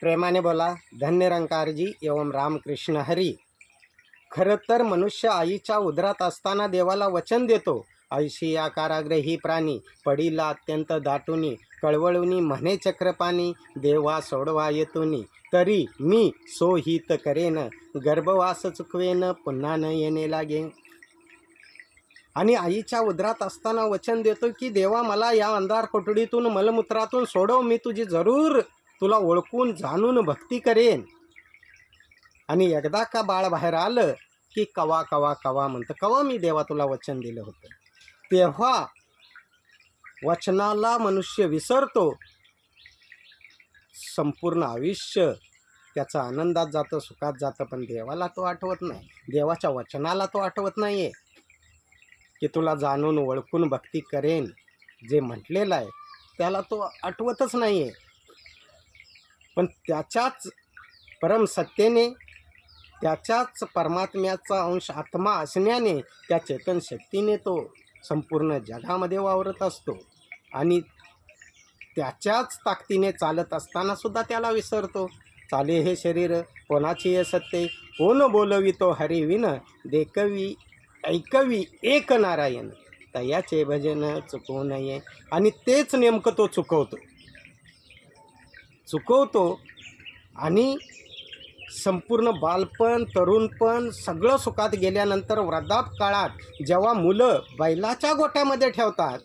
प्रेमाने बोला धन्य रंकारजी एवं रामकृष्ण हरी. खरं तर मनुष्य आईच्या उदरात असताना देवाला वचन देतो. ऐशी या काराग्रही प्राणी पडीला अत्यंत दाटुनी कळवळुनी म्हणे चक्रपाणी देवा सोडवा येतोनी. तरी मी सोहित करेन गर्भवास चुकवेन पुन्हा न येणे लागे. आणि आईच्या उदरात असताना वचन देतो की देवा मला या अंधार कोठडीतून मलमूत्रातून सोडव मी तुझी जरूर तुला ओळखून जाणून भक्ती करेन. आणि एकदा का बाळ बाहेर आलं की कवा कवा कवा म्हणतं कवा मी देवा तुला वचन दिलं होतं? तेव्हा वचनाला मनुष्य विसरतो. संपूर्ण आयुष्य त्याचा आनंदात जातं सुखात जातं पण देवाला तो आठवत नाही. देवाच्या वचनाला तो आठवत नाही आहे की तुला जाणून ओळखून भक्ती करेन. जे म्हटलेलं आहे त्याला तो आठवतच नाही आहे पण त्याच्याच परमसत्तेने त्याच्याच परमात्म्याचा अंश आत्मा असण्याने त्या चेतन शक्तीने तो संपूर्ण जगामध्ये वावरत असतो. आणि त्याच्याच ताकदीने चालत असताना सुद्धा त्याला विसरतो. चाले हे शरीर कोणाची हे सत्ते? कोण बोलवितो हरिविन देखवी ऐकवी एक नारायण. तयाचे भजन चुकवू नये. आणि तेच नेमकं तो चुकवतो. चुकवतो आणि संपूर्ण बालपण तरुणपण सगळं सुखात गेल्यानंतर वृद्धाप काळात जेव्हा मुलं बैलाच्या गोट्यामध्ये ठेवतात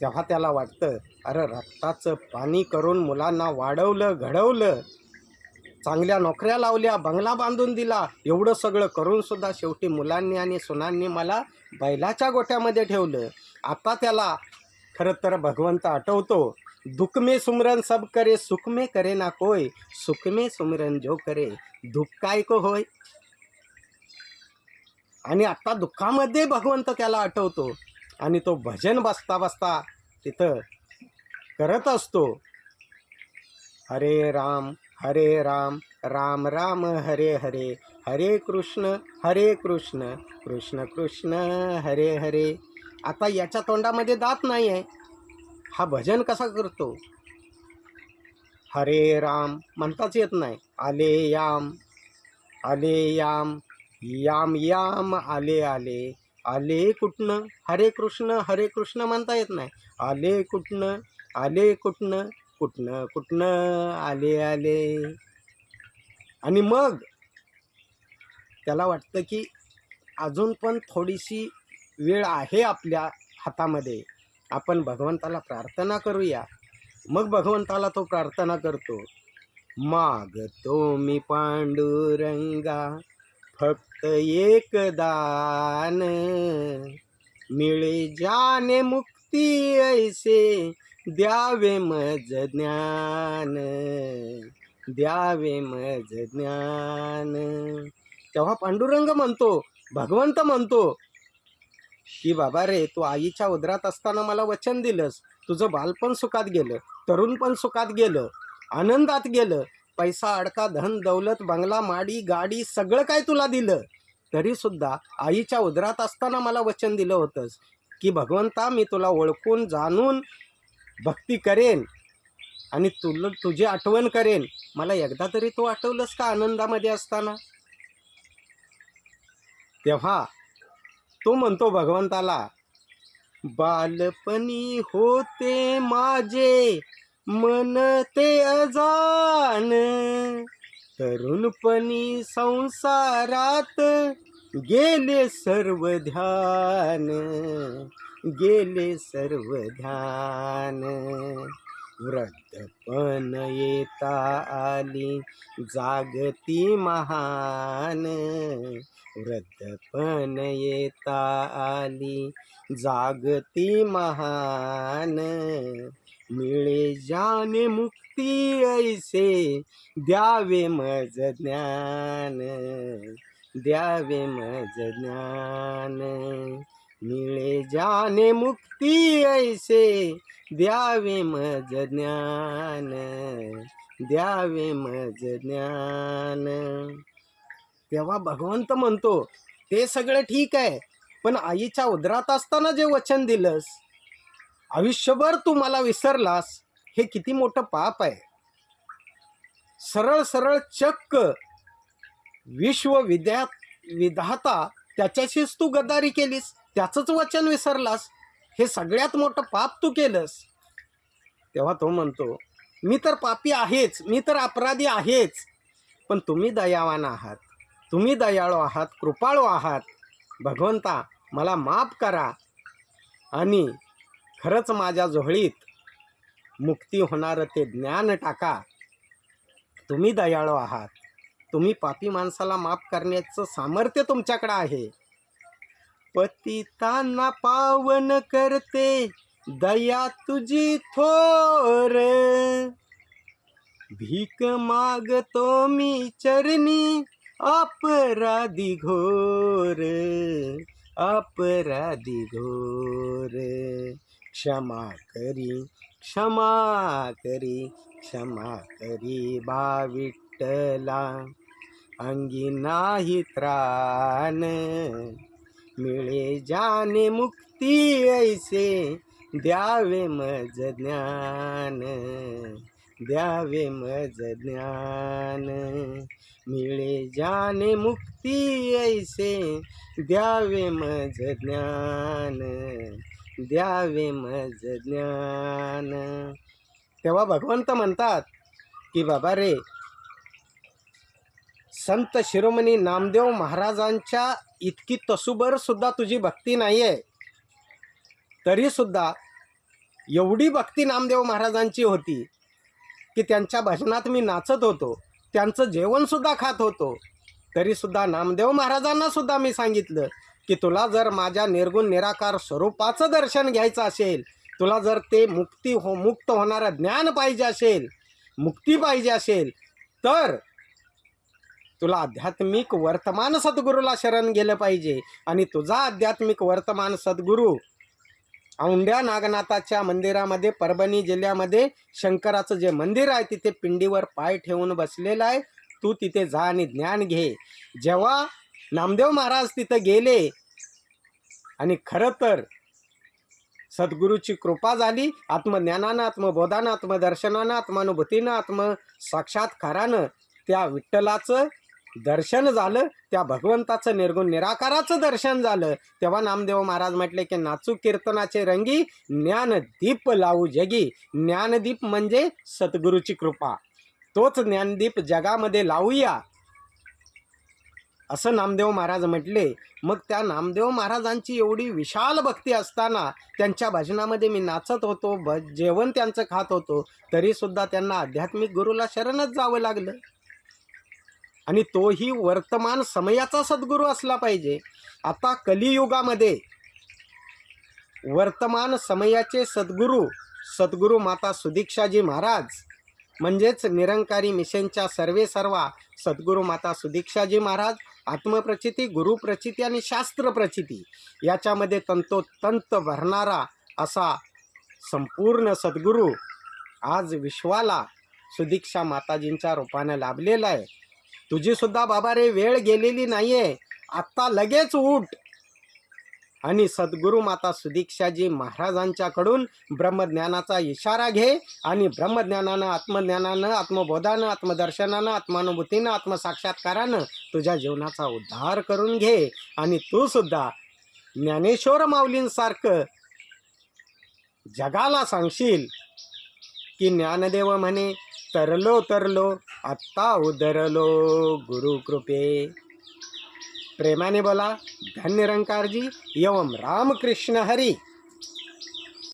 तेव्हा त्याला वाटतं अरे रक्ताचं पाणी करून मुलांना वाढवलं घडवलं चांगल्या नोकऱ्या लावल्या बंगला बांधून दिला एवढं सगळं करूनसुद्धा शेवटी मुलांनी आणि सुनांनी मला बैलाच्या गोट्यामध्ये ठेवलं. आता त्याला खरं तर भगवंत आठवतो दुख में सुमरन सब करे सुख में करे ना कोय सुख में सुमरन जो करे दुःख काय को होय? आणि आता दुःखामध्ये भगवंत त्याला आठवतो. आणि तो भजन बसता बसता तिथं करत असतो. हरे राम हरे राम राम राम हरे हरे हरे कृष्ण हरे कृष्ण कृष्ण कृष्ण हरे हरे. आता याच्या तोंडामध्ये दात नाही आहे हा भजन कसा करतो? हरे राम म्हणताच येत नाही. आले याम आले याम याम याम आले आले. आले कुठनं? हरे कृष्ण हरे कृष्ण म्हणता येत नाही. आले कुठनं? आले कुठनं? कुठनं कुठनं? आले आले. आणि मग त्याला वाटतं की अजून पण थोडीशी वेळ आहे आपल्या हातामध्ये. आपण भगवंताला प्रार्थना करूया. मग भगवंताला तो प्रार्थना करतो. मागतो मी पांडुरंगा फक्त एक दान. मिळे जाने मुक्ती ऐसे द्यावे मज ज्ञान. द्यावे मज ज्ञान. तेव्हा पांडुरंग म्हणतो भगवंत म्हणतो की बाबा रे तू आईच्या उदरात असताना मला वचन दिलंस. तुझं बालपण सुखात गेलं तरुण पण सुखात गेलं आनंदात गेलं. पैसा अडका धन दौलत बंगला माडी गाडी सगळं काय तुला दिलं? तरीसुद्धा आईच्या उदरात असताना मला वचन दिलं होतंस. की भगवंता मी तुला ओळखून जाणून भक्ती करेन आणि तुला तुझी आठवण करेन. मला एकदा तरी तू आठवलंस का आनंदामध्ये असताना? तेव्हा तो म्हणतो भगवंताला बालपणी होते माझे मन ते अजान. तरुणपणी संसारात गेले सर्व ध्यान गेले सर्व ध्यान. वृद्धपण येता आली जागती महान. वृद्धपण येता आली जागती महान. मिळे जाने मुक्ती ऐसे द्यावे मज ज्ञान. द्यावे मज ज्ञान. मिळे जाने मुक्ती ऐसे द्यावे मज ज्ञान द्यावे मज ज्ञान. तेव्हा भगवंत म्हणतो ते सगळं ठीक आहे पण आईच्या उदरात असताना जे वचन दिलंस आयुष्यभर तू मला विसरलास हे किती मोठं पाप आहे. सरळ सरळ चक्क विश्वविद्या विधाता त्याच्याशीच तू गद्दारी केलीस. त्याचंच वचन विसरलास? हे सगळ्यात मोठं पाप तू केलंस. तेव्हा तो म्हणतो मी तर पापी आहेच मी तर अपराधी आहेच पण तुम्ही दयावान आहात. तुम्ही दयाळू आहात कृपाळू आहात. भगवंता मला माफ करा. आणि खरंच माझ्या झोळीत मुक्ती होणारं ते ज्ञान टाका. तुम्ही दयाळू आहात. तुम्ही पापी माणसाला माफ करण्याचं सामर्थ्य तुमच्याकडं आहे. पतितांना पावन करते दया तुझी थोर. भीक मागतो मी चरणी अपराधी घोर. अपराधी घोर. क्षमा करी क्षमा करी क्षमा करी बा विठ्ठला अंगी नाही त्राण. मिळे जाने मुक्ती ऐसे द्यावे मज ज्ञान द्यावे मज ज्ञान. मिळे जाने मुक्ती ऐसे द्यावे मज ज्ञान द्यावे मज ज्ञान. तेव्हा भगवंत म्हणतात की बाबा रे संत शिरोमणी नामदेव महाराजांच्या इतकी तसुबर सुद्धा तुझी भक्ती नाही आहे तरीसुद्धा एवढी भक्ती नामदेव महाराजांची होती की त्यांच्या भजनात मी नाचत होतो. त्यांचं जेवणसुद्धा खात होतो. तरीसुद्धा नामदेव महाराजांनासुद्धा मी सांगितलं की तुला जर माझ्या निर्गुण निराकार स्वरूपाचं दर्शन घ्यायचं असेल तुला जर ते मुक्ती हो मुक्त होणारं ज्ञान पाहिजे असेल मुक्ती पाहिजे असेल तर तुला आध्यात्मिक वर्तमान सद्गुरूला शरण गेलं पाहिजे आणि तुझा आध्यात्मिक वर्तमान सद्गुरू औंड्या नागनाथाच्या मंदिरामध्ये परभणी जिल्ह्यामध्ये शंकराचं जे मंदिर आहे तिथे पिंडीवर पाय ठेवून बसलेला आहे. तू तिथे जा आणि ज्ञान घे. जेव्हा नामदेव महाराज तिथं गेले आणि खरं तर सद्गुरूची कृपा झाली आत्मज्ञानानं आत्मबोधानं आत्मदर्शनानं आत्मानुभूतीनं आत्म साक्षात्कारानं त्या विठ्ठलाचं दर्शन झालं त्या भगवंताचं निर्गुण निराकाराचं दर्शन झालं. तेव्हा नामदेव महाराज म्हटले की नाचू कीर्तनाचे रंगी ज्ञानदीप लावू जगी. ज्ञानदीप म्हणजे सद्गुरूची कृपा. तोच ज्ञानदीप जगामध्ये लावूया. असं नामदेव महाराज म्हटले. मग त्या नामदेव महाराजांची एवढी विशाल भक्ती असताना त्यांच्या भजनामध्ये मी नाचत होतो भ जेवण त्यांचं खात होतो. तरीसुद्धा त्यांना आध्यात्मिक गुरुला शरणच जावं लागलं. आणि तोही वर्तमान समयाचा सद्गुरू असला पाहिजे. आता कलियुगामध्ये वर्तमान समयाचे सद्गुरू सद्गुरू माता सुदीक्षाजी महाराज म्हणजेच निरंकारी मिशनच्या सर्वे सर्वा सद्गुरू माता सुदीक्षाजी महाराज आत्मप्रचिती गुरुप्रचिती आणि शास्त्रप्रचिती याच्यामध्ये तंतोतंत भरणारा असा संपूर्ण सद्गुरू आज विश्वाला सुदीक्षा माताजींच्या रूपानं लाभलेला आहे. तुझी सुद्धा बाबा रे वेळ गेलेली नाहीये. आत्ता लगेच उठ. आणि सद्गुरू माता सुदीक्षाजी महाराजांच्याकडून ब्रह्मज्ञानाचा इशारा घे आणि ब्रह्मज्ञानानं आत्मज्ञानानं आत्मबोधानं आत्मदर्शनानं आत्मानुभूतीनं आत्मसाक्षात्कारानं तुझ्या जीवनाचा उद्धार करून घे. आणि तू सुद्धा ज्ञानेश्वर माऊलींसारखं जगाला सांगशील की ज्ञानदेव म्हणे तरलो तरलो आत्ता उदरलो गुरुकृपे प्रेमाने बोला धन्य रंकारजी एवं रामकृष्ण हरी.